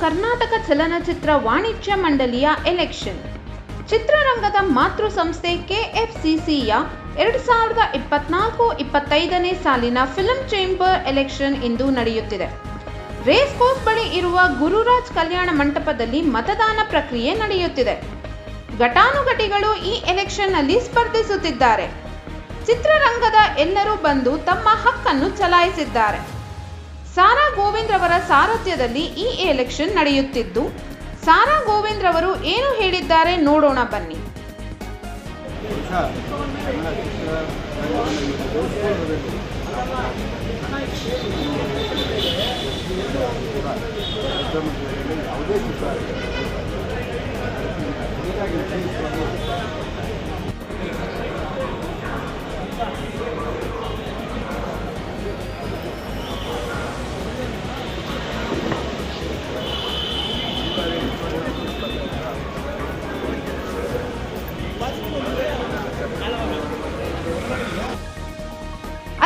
ಕರ್ನಾಟಕ ಚಲನಚಿತ್ರ ವಾಣಿಜ್ಯ ಮಂಡಳಿಯ ಎಲೆಕ್ಷನ್ ಚಿತ್ರರಂಗದ ಮಾತೃ ಸಂಸ್ಥೆ ಕೆಎಫ್ಸಿಸಿಯ ಎರಡು ಸಾವಿರದ ಇಪ್ಪತ್ನಾಲ್ಕು ಇಪ್ಪತ್ತೈದನೇ ಸಾಲಿನ ಫಿಲ್ಮ್ ಚೇಂಬರ್ ಎಲೆಕ್ಷನ್ ಇಂದು ನಡೆಯುತ್ತಿದೆ. ರೇಸ್ ಕೋರ್ಸ್ ಬಳಿ ಇರುವ ಗುರುರಾಜ್ ಕಲ್ಯಾಣ ಮಂಟಪದಲ್ಲಿ ಮತದಾನ ಪ್ರಕ್ರಿಯೆ ನಡೆಯುತ್ತಿದೆ. ಘಟಾನುಘಟಿಗಳು ಈ ಎಲೆಕ್ಷನ್ನಲ್ಲಿ ಸ್ಪರ್ಧಿಸುತ್ತಿದ್ದಾರೆ. ಚಿತ್ರರಂಗದ ಎಲ್ಲರೂ ಬಂದು ತಮ್ಮ ಹಕ್ಕನ್ನು ಚಲಾಯಿಸಿದ್ದಾರೆ. ಸಾರಾ ಗೋವಿಂದ್ ರವರ ಸಾರಥ್ಯದಲ್ಲಿ ಈ ಎಲೆಕ್ಷನ್ ನಡೆಯುತ್ತಿದ್ದು, ಸಾರಾ ಗೋವಿಂದ್ ರವರು ಏನು ಹೇಳಿದ್ದಾರೆ ನೋಡೋಣ ಬನ್ನಿ. ಯಾವುದೇ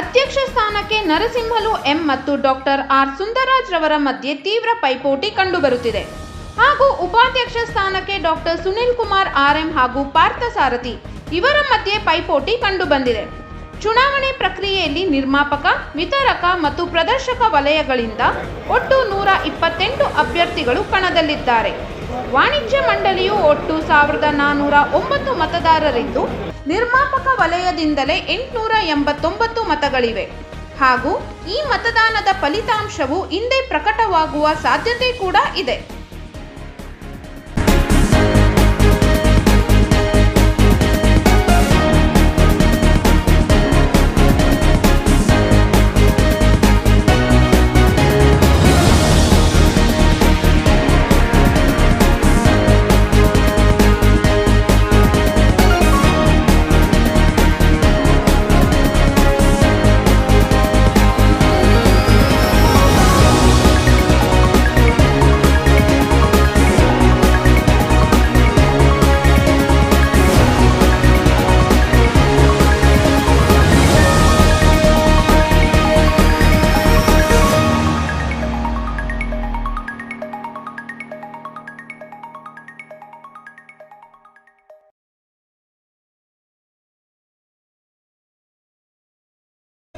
ಅಧ್ಯಕ್ಷ ಸ್ಥಾನಕ್ಕೆ ನರಸಿಂಹಲು ಎಂ ಮತ್ತು ಡಾಕ್ಟರ್ ಆರ್ ಸುಂದರರಾಜ್ ರವರ ಮಧ್ಯೆ ತೀವ್ರ ಪೈಪೋಟಿ ಕಂಡುಬರುತ್ತಿದೆ. ಹಾಗೂ ಉಪಾಧ್ಯಕ್ಷ ಸ್ಥಾನಕ್ಕೆ doctor Sunil Kumar R M ಹಾಗೂ ಪಾರ್ಥಸಾರಥಿ ಇವರ ಮಧ್ಯೆ ಪೈಪೋಟಿ ಕಂಡುಬಂದಿದೆ. ಚುನಾವಣೆ ಪ್ರಕ್ರಿಯೆಯಲ್ಲಿ ನಿರ್ಮಾಪಕ, ವಿತರಕ ಮತ್ತು ಪ್ರದರ್ಶಕ ವಲಯಗಳಿಂದ ಒಟ್ಟು ನೂರ ಇಪ್ಪತ್ತೆಂಟು ಅಭ್ಯರ್ಥಿಗಳು ಕಣದಲ್ಲಿದ್ದಾರೆ. ವಾಣಿಜ್ಯ ಮಂಡಳಿಯು ಒಟ್ಟು ಸಾವಿರದ ನಾನ್ನೂರ ಒಂಬತ್ತು ಮತದಾರರಿದ್ದು, ನಿರ್ಮಾಪಕ ವಲಯದಿಂದಲೇ ಎಂಟುನೂರ ಎಂಬತ್ತೊಂಬತ್ತು ಮತಗಳಿವೆ. ಹಾಗೂ ಈ ಮತದಾನದ ಫಲಿತಾಂಶವು ಹಿಂದೆ ಪ್ರಕಟವಾಗುವ ಸಾಧ್ಯತೆ ಕೂಡ ಇದೆ.